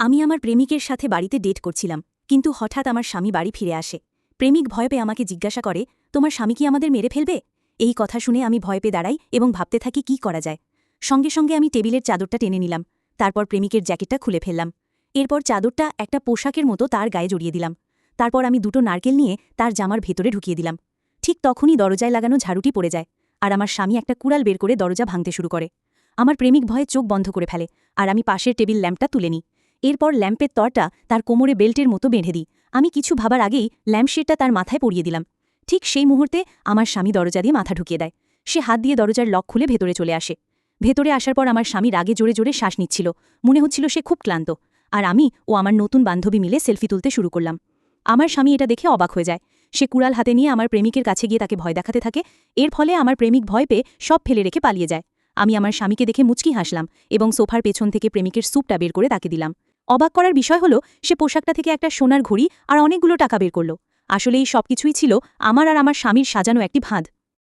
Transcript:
আমি আমার প্রেমিকের সাথে বাড়িতে ডেট করছিলাম, কিন্তু হঠাৎ আমার স্বামী বাড়ি ফিরে আসে। প্রেমিক ভয় পেয়ে আমাকে জিজ্ঞাসা করে, তোমার স্বামী কি আমাদের মেরে ফেলবে? এই কথা শুনে আমি ভয় পেয়ে দাঁড়াই এবং ভাবতে থাকি কি করা যায়। সঙ্গে সঙ্গে আমি টেবিলের চাদরটা টেনে নিলাম, তারপর প্রেমিকের জ্যাকেটটা খুলে ফেললাম। এরপর চাদরটা একটা পোশাকের মতো তার গায়ে জড়িয়ে দিলাম। তারপর আমি দুটো নারকেল নিয়ে তার জামার ভেতরে ঢুকিয়ে দিলাম। ঠিক তখনই দরজায় লাগানো ঝাড়ুটি পড়ে যায়, আর আমার স্বামী একটা কুড়াল বের করে দরজা ভাঙতে শুরু করে। আমার প্রেমিক ভয়ে চোখ বন্ধ করে ফেলে, আর আমি পাশের টেবিল ল্যাম্পটা তুলে নিই। এরপর ল্যাম্পের তরটা তার কোমরে বেল্টের মতো বেঁধে দিই। আমি কিছু ভাবার আগেই ল্যাম্পশেডটা তার মাথায় পরিয়ে দিলাম। ঠিক সেই মুহূর্তে আমার স্বামী দরজা দিয়ে মাথা ঢুকিয়ে দেয়। সে হাত দিয়ে দরজার লক খুলে ভেতরে চলে আসে। ভেতরে আসার পর আমার স্বামী রাগে জোরে জোরে শ্বাস নিচ্ছিল। মনে হচ্ছিল সে খুব ক্লান্ত। আর আমি ও আমার নতুন বান্ধবী মিলে সেলফি তুলতে শুরু করলাম। আমার স্বামী এটা দেখে অবাক হয়ে যায়। সে কুড়াল হাতে নিয়ে আমার প্রেমিকের কাছে গিয়ে তাকে ভয় দেখাতে থাকে। এর ফলে আমার প্রেমিক ভয় পেয়ে সব ফেলে রেখে পালিয়ে যায়। আমি আমার স্বামীকে দেখে মুচকি হাসলাম এবং সোফার পেছন থেকে প্রেমিকের স্যুপটা বের করে তাকে দিলাম। অবাক করার বিষয় হলো, সে পোশাকটা থেকে একটা সোনার ঘড়ি আর অনেকগুলো টাকা বের করল। আসলে এই সবকিছুই ছিল আমার আর আমার স্বামীর সাজানো একটি ভাঁদ।